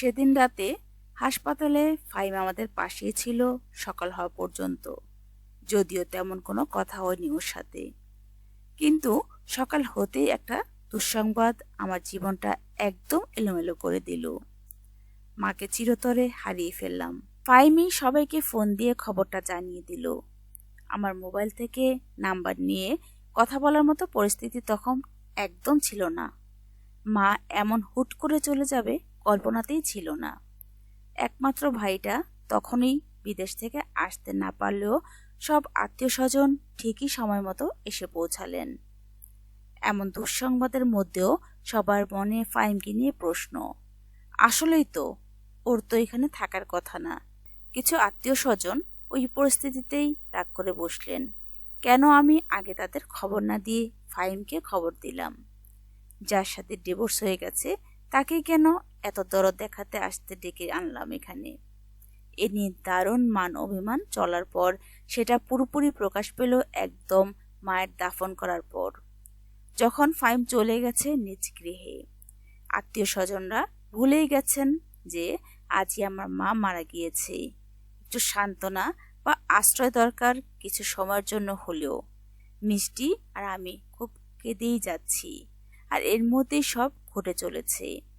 সেদিন রাতে হাসপাতালে ফাইম আমাদের পাশেই ছিল সকাল হওয়া পর্যন্ত। যদিও তেমন কোনো কথা হয়নি ওর সাথে। কিন্তু সকাল হতেই একটা দুঃসংবাদ আমার জীবনটা একদম এলোমেলো করে দিল। মাকে চিরতরে হারিয়ে ফেললাম। ফাইমি সবাইকে ফোন দিয়ে খবরটা জানিয়ে দিল। আমার মোবাইল থেকে নাম্বার নিয়ে কথা বলার মতো পরিস্থিতি তখন একদম ছিল না। মা এমন হুট করে চলে যাবে কল্পনাতেই ছিল না। একমাত্র ভাইটা তখনই বিদেশ থেকে আসতে না পারলেও সব আত্মীয় স্বজন ঠিকই সময় মতো এসে পৌঁছালেন। এমন দুঃসংবাদের মধ্যেও সবার মনে ফাইমকে নিয়ে প্রশ্ন, আসলেই তো, ওর তো এখানে থাকার কথা না। কিছু আত্মীয় স্বজন ওই পরিস্থিতিতেই রাগ করে বসলেন, কেন আমি আগে তাদের খবর না দিয়ে ফাইমকে খবর দিলাম? যার সাথে ডিভোর্স হয়ে গেছে, তাকে কেন এত দরদ দেখাতে আসতে ডেকে আনলাম এখানে। এ নিয়ে দারুণ মান অভিমান চলার পর সেটা পুরোপুরি প্রকাশ পেল একদম মায়ের দাফন করার পর। যখন ফাইম চলে গেছে নিজ গৃহে। আত্মীয় স্বজনরা ভুলেই গেছেন যে আজই আমার মা মারা গিয়েছে। একটু সান্ত্বনা বা আশ্রয় দরকার কিছু সময়ের জন্য হলেও। মিষ্টি আর আমি খুব কেঁদেই যাচ্ছি। আর এর মধ্যেই সব ঘটে চলেছে।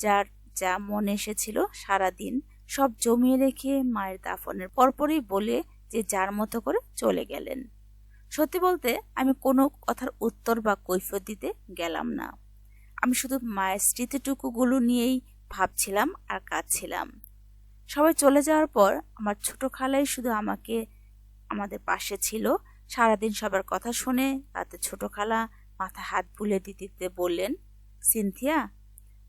যার যা মনে এসেছিল সারাদিন সব জমিয়ে রেখে মায়ের দাফনের পরপরই বলে যে যার মতো করে চলে গেলেন। সত্যি বলতে আমি কোনো কথার উত্তর বা কৈফিয়ত দিতে গেলাম না। আমি শুধু মায়ের স্মৃতিটুকুগুলো নিয়েই ভাবছিলাম আর কাঁদছিলাম। সবাই চলে যাওয়ার পর আমার ছোট খালাই শুধু আমাকে, আমাদের পাশে ছিল। সারাদিন সবার কথা শুনে তাতে ছোট খালা মাথা হাত বুলে দিতে বললেন, সিনথিয়া,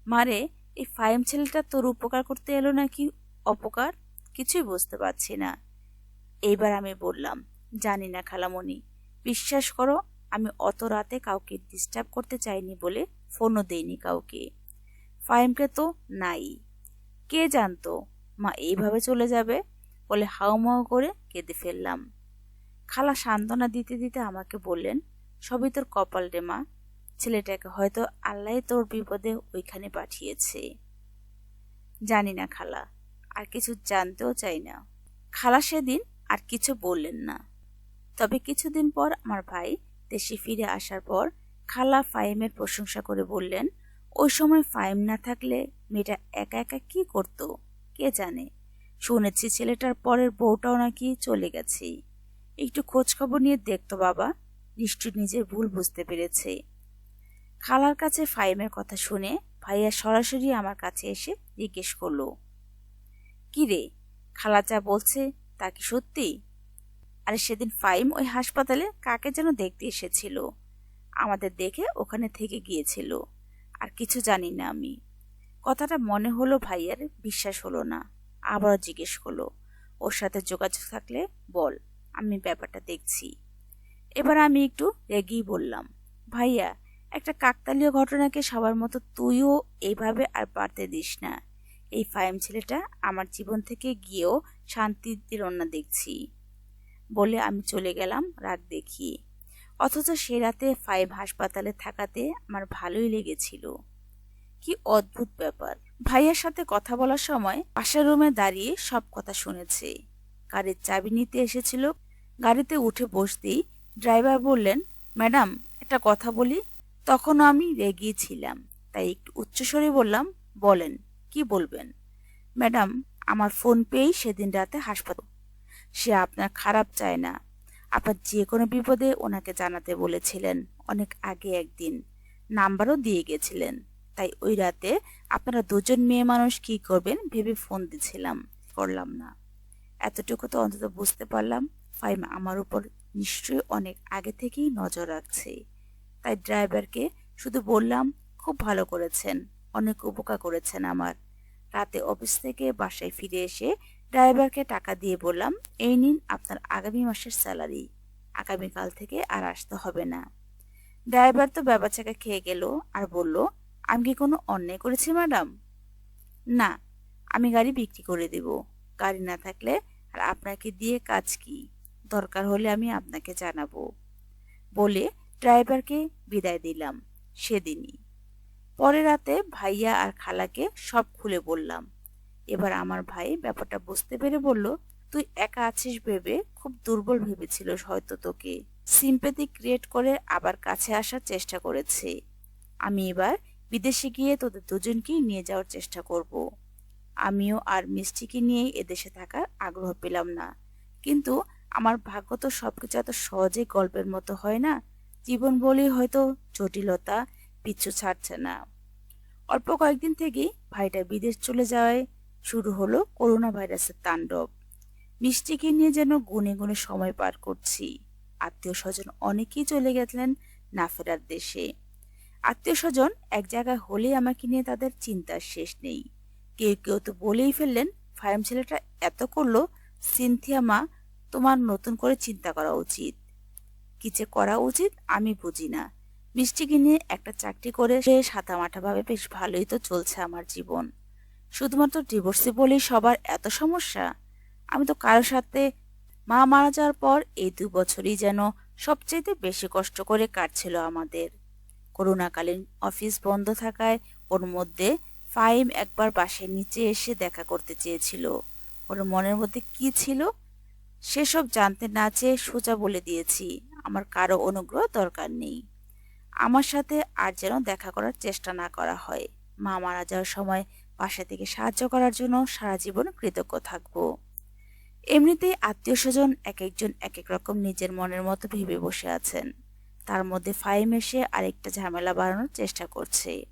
মারে এই ফাইম ছেলেটা তোর উপকার করতে এলো নাকি? অপকার? কিছুই বুঝতে পারছি না। এইবার আমি বললাম, জানি না খালামণি, বিশ্বাস করো, আমি অত রাতে কাউকে ডিস্টার্ব করতে চাইনি বলে ফোনও দেইনি কাউকে। ফাইমকে তো নাই। কে জানতো? মা এইভাবে চলে যাবে বলে হাউমাউ করে কেঁদে ফেললাম। খালা সান্ত্বনা দিতে দিতে আমাকে বললেন, সবই তোর কপাল রে মা। ছেলেটাকে হয়তো আল্লাহ তোর বিপদে ওইখানে পাঠিয়েছে। জানি না খালা, আর কিছু জানতেও চাই না। খালা সেদিন আর কিছু বললেন না। তবে কিছুদিন পর আমার ভাই দেশে ফিরে আসার পর খালা ফাইমের প্রশংসা করে বললেন, ওই সময় ফাইম না থাকলে মেয়েটা একা একা কি করত? কে জানে? শুনেছি ছেলেটার পরের বউটাও নাকি চলে গেছে। একটু খোঁজ খবর নিয়ে দেখতো বাবা, নিশ্চয় নিজের ভুল বুঝতে পেরেছে। খালার কাছে ফাইমের কথা শুনে ভাইয়া সরাসরি আমার কাছে এসে জিজ্ঞেস করল, কি রে? খালা যা বলছে তা কি সত্যি? আরে সেদিন ফাইম ওই হাসপাতালে কাকে যেন দেখতে এসেছিল। আমাদের দেখে ওখানে থেকে গিয়েছিল। আর কিছু জানি না আমি। কথাটা মনে হলো ভাইয়ার, বিশ্বাস হলো না। আবারও জিজ্ঞেস করল, ওর সাথে যোগাযোগ থাকলে বল, আমি ব্যাপারটা দেখছি। এবার আমি একটু রেগেই বললাম, ভাইয়া একটা কাকতালীয় ঘটনাকে সবার মতো তুইও এইভাবে আর পারতে দিস না। এই ফাইম ছেলেটা আমার জীবন থেকে গিয়েও শান্তি দিল না দেখছি। বলে আমি চলে গেলাম রাত দেখিয়ে অথচ সে রাতে ফাইভ হাসপাতালে থাকাতে আমার ভালোই লেগেছিল। কি অদ্ভুত ব্যাপার। ভাইয়ার সাথে কথা বলার সময় পাশের রুমে দাঁড়িয়ে সব কথা শুনেছে। গাড়ির চাবি নিতে এসেছিল। গাড়িতে উঠে বসতেই ড্রাইভার বললেন, ম্যাডাম, একটা কথা বলি। তখনও আমি রেগিয়েছিলাম তাই একটু উচ্চস্বরে বললাম, বলেন, কি বলবেন? ম্যাডাম, আমার ফোন পেয়েই সেদিন রাতে হাসপাতাল সে আপনার খারাপ চায় না। আপনার যে কোনো বিপদে ওনাকে জানাতে বলেছিলেন অনেক আগে একদিন। নাম্বারও দিয়ে গেছিলেন। তাই ওই রাতে আপনারা দুজন মেয়ে মানুষ কি করবেন ভেবে ফোন দিছিলাম, করলাম না। এতটুকু তো অন্তত বুঝতে পারলাম, ফাইমা আমার উপর নিশ্চয়ই অনেক আগে থেকেই নজর রাখছে। তাই ড্রাইভারকে শুধু বললাম, খুব ভালো করেছেন, অনেক উপকার করেছেন আমার। রাতে অফিস থেকে বাসায় ফিরে এসে ড্রাইভারকে টাকা দিয়ে বললাম, এই নিন আপনার আগামী মাসের স্যালারি, আগামীকাল থেকে আর আসতে হবে না। ড্রাইভার তো ব্যাপাচাকা খেয়ে গেল আর বলল, আমি কি কোনো অন্যায় করেছি, ম্যাডাম? না, আমি গাড়ি বিক্রি করে দেব, গাড়ি না থাকলে আর আপনাকে দিয়ে কাজ কি? দরকার হলে আমি আপনাকে জানাব। বলে ড্রাইভারকে বিদায় দিলাম, সেদিনই। পরে রাতে ভাইয়া আর খালাকে সব খুলে বললাম। এবার আমার ভাই ব্যাপারটা বুঝতে পেরে বলল, তুই একা আছিস ভেবে খুব দুর্বল ভেবেছিল হয়তো তোকে। সিম্পেথি ক্রিয়েট করে আবার কাছে আসার চেষ্টা করেছে। আমি এবার বিদেশে গিয়ে তোদের দুজনকেই নিয়ে যাওয়ার চেষ্টা করব। আমিও আর মিষ্টিকে নিয়ে এদেশে থাকার আগ্রহ পেলাম না। কিন্তু আমার ভাগ্য তো সবকিছু এত সহজে গল্পের মতো হয় না। জীবন বলেই হয়তো জটিলতা পিছু ছাড়ছে না। অল্প কয়েকদিন থেকেই ভাইটা বিদেশ চলে যাওয়ায় শুরু হলো করোনা ভাইরাসের তাণ্ডব। মিষ্টিকে নিয়ে যেন গুনে গুনে সময় পার করছি। আত্মীয় স্বজন অনেকেই চলে গেছিলেন না ফেরার দেশে। আত্মীয় স্বজন এক জায়গায় হলে আমাকে নিয়ে তাদের চিন্তার শেষ নেই। কেউ কেউ তো বলেই ফেললেন, ফায়াম ছেলেটা এত করল, সিনথিয়া মা, তোমার নতুন করে চিন্তা করা উচিত। কি যে করা উচিত, আমি বুঝি না। মিষ্টিকে নিয়ে একটা চাকরি করে সে সাতামাটাভাবে বেশ ভালোই তো চলছে আমার জীবন। শুধুমাত্র ডিভোর্সে বলেই সবার এত সমস্যা? আমি তো কারোর সাথে মা মারা যাওয়ার পর এই দু বছরই যেন সবচেয়ে বেশি কষ্ট করে কাটছিল আমাদের। করোনাকালীন অফিস বন্ধ থাকায় ওর মধ্যে ফাইম একবার বাসের নিচে এসে দেখা করতে চেয়েছিল। ওর মনের মধ্যে কি ছিল? সেসব জানতে না চেয়ে সোজা বলে দিয়েছি। আমার কারও অনুগ্রহ দরকার নেই। আমার সাথে আর যেন দেখা করার চেষ্টা না করা হয়। মা মারা যাওয়ার সময় বাসা থেকে সাহায্য করার জন্য সারা জীবন কৃতজ্ঞ থাকব। এমনিতেই আত্মীয় স্বজন এক একজন এক এক রকম নিজের মনের মতো ভেবে বসে আছেন। তার মধ্যে ফাইম এসে আরেকটা ঝামেলা বাড়ানোর চেষ্টা করছে।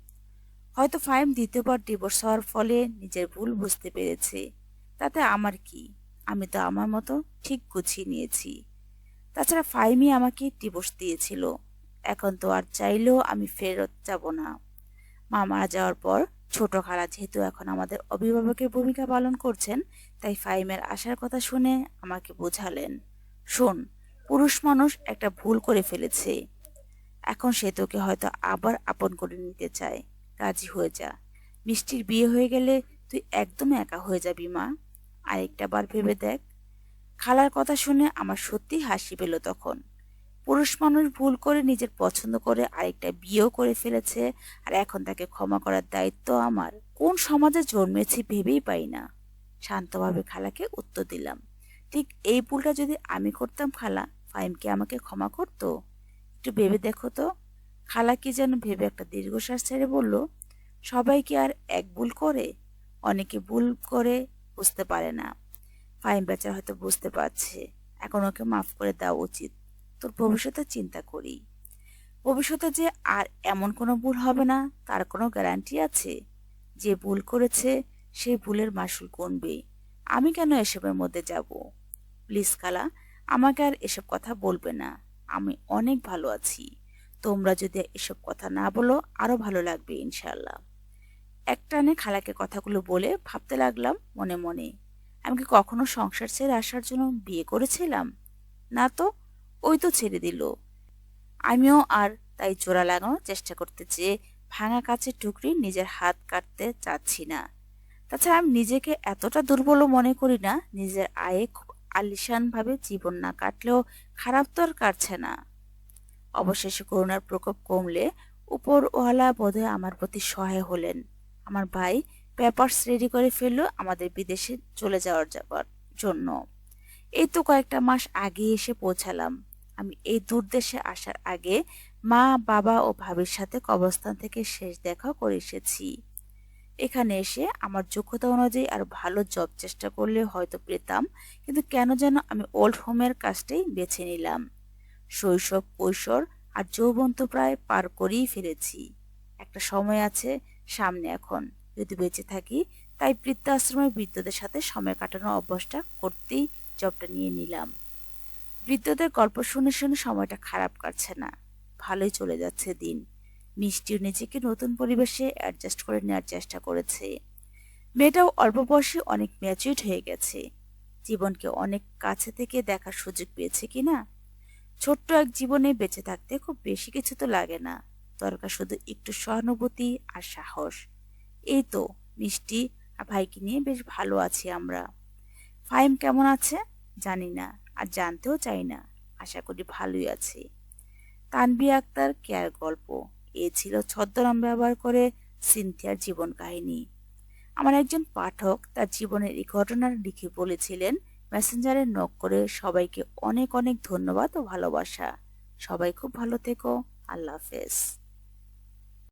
হয়তো ফাইম দ্বিতীয়বার ডিভোর্স হওয়ার ফলে নিজের ভুল বুঝতে পেরেছে। তাতে আমার কি? আমি তো আমার মতো ঠিক গুছিয়ে নিয়েছি। তাছাড়া ফাইমি আমাকে ডিভোর্স দিয়েছিল। এখন তো আর চাইলেও আমি ফেরত যাব না। মা মারা যাওয়ার পর ছোট খালা যেহেতু এখন আমাদের অভিভাবকের ভূমিকা পালন করছেন, তাই ফাইমের আসার কথা শুনে আমাকে বোঝালেন, শোন, পুরুষ মানুষ একটা ভুল করে ফেলেছে। এখন সে তোকে হয়তো আবার আপন করে নিতে চায়। রাজি হয়ে যা। মিষ্টির বিয়ে হয়ে গেলে তুই একদম একা হয়ে যাবি মা। আরেকটা বার ভেবে দেখ খালার কথা শুনে আমার সত্যি হাসি পেল তখন। পুরুষ মানুষ ভুল করে নিজের পছন্দ করে আরেকটা বিয়েও করে ফেলেছে আর এখন তাকে ক্ষমা করার দায়িত্ব আমার। কোন সমাজে জন্মেছি ভেবেই পাই না। শান্তভাবে খালাকে উত্তর দিলাম, ঠিক এই ভুলটা যদি আমি করতাম খালা ফাইম কি আমাকে ক্ষমা করতো? একটু ভেবে দেখো তো। খালা কি যেন ভেবে একটা দীর্ঘশ্বাস ছেড়ে বলল, সবাই কি আর এক ভুল করে? অনেকে ভুল করে বুঝতে পারে না। ফাইম বেচার হয়তো বুঝতে পারছে। এখন ওকে মাফ করে দেওয়া উচিত। তোর ভবিষ্যতে চিন্তা করি। ভবিষ্যতে যে আর এমন কোনো ভুল হবে না, তার কোনো গ্যারান্টি আছে? যে ভুল করেছে, সেই ভুলের মাসুল কমবে আমি কেন এসবের মধ্যে যাব? প্লিজ কালা, আমাকে আর এসব কথা বলবে না। আমি অনেক ভালো আছি। তোমরা যদি এসব কথা না বলো আরও ভালো লাগবে ইনশাল্লাহ একটানে খালাকে কথাগুলো বলে ভাবতে লাগলাম মনে মনে। আমি কি কখনো সংসার ছেড়ে আসার জন্য বিয়ে করেছিলাম? না তো, ওই তো ছেড়ে দিল। আমিও আর তাই জোড়া লাগানোর চেষ্টা করতে চেয়ে ভাঙা কাছের টুকরি নিজের হাত কাটতে চাচ্ছি না। তাছাড়া আমি নিজেকে এতটা দুর্বল মনে করি না, নিজের আয়ে খুব আলিশান ভাবে জীবন না কাটলেও খারাপ তো আর কাটছে না। অবশেষে করোনার প্রকোপ কমলে উপর ওয়ালা বোধহয় আমার প্রতি সহায় হলেন। আমার ভাই পেপার্স রেডি করে ফেলল আমাদের বিদেশে চলে যাওয়ার যাবার জন্য। এই তো কয়েকটা মাস আগে এসে পৌঁছালাম। আমি এই দূর দেশে আসার আগে মা, বাবা ও ভাবির সাথে কবরস্থান থেকে শেষ দেখা করে এসেছি। এখানে এসে আমার যোগ্যতা অনুযায়ী আর ভালো জব চেষ্টা করলে হয়তো পেতাম, কিন্তু কেন যেন আমি ওল্ড হোমের কাজটাই বেছে নিলাম। শৈশব, কৈশোর আর যৌবন তো প্রায় পার করেই ফেলেছি। একটা সময় আছে সামনে এখন। যদি বেঁচে থাকি, তাই বৃদ্ধাশ্রমের বৃদ্ধদের সাথে সময় কাটানোর অভ্যাসটা করতেই জবটা নিয়ে নিলাম। বৃদ্ধদের গল্প শুনে শুনে সময়টা খারাপ কাটছে না। ভালোই চলে যাচ্ছে দিন। মিষ্টিও নিজেকে নতুন পরিবেশে অ্যাডজাস্ট করে নেওয়ার চেষ্টা করেছে। মেয়েটাও অল্প বয়সে অনেক ম্যাচিউড হয়ে গেছে। জীবনকে অনেক কাছে থেকে দেখার সুযোগ পেয়েছে কিনা ছোট্ট এক জীবনে বেঁচে থাকতে খুব বেশি কিছু তো লাগে না। দরকার শুধু একটু সহানুভূতি আর সাহস। এই তো, মিষ্টি আর ভাইকে নিয়ে বেশ ভালো আছি আমরা। ফাইম কেমন আছে? জানি না, আর জানতেও চাই না। আশা করি ভালোই আছে। তানবি আক্তার কেয়ার গল্প? এ ছিল ছদ্মনাম ব্যবহার করে সিনথিয়ার জীবন কাহিনী। আমার একজন পাঠক তার জীবনের এই ঘটনা লিখে বলেছিলেন, মেসেঞ্জারে নক করে সবাইকে অনেক অনেক ধন্যবাদ ও ভালোবাসা। সবাই খুব ভালো থেকো। আল্লাহ হাফেজ।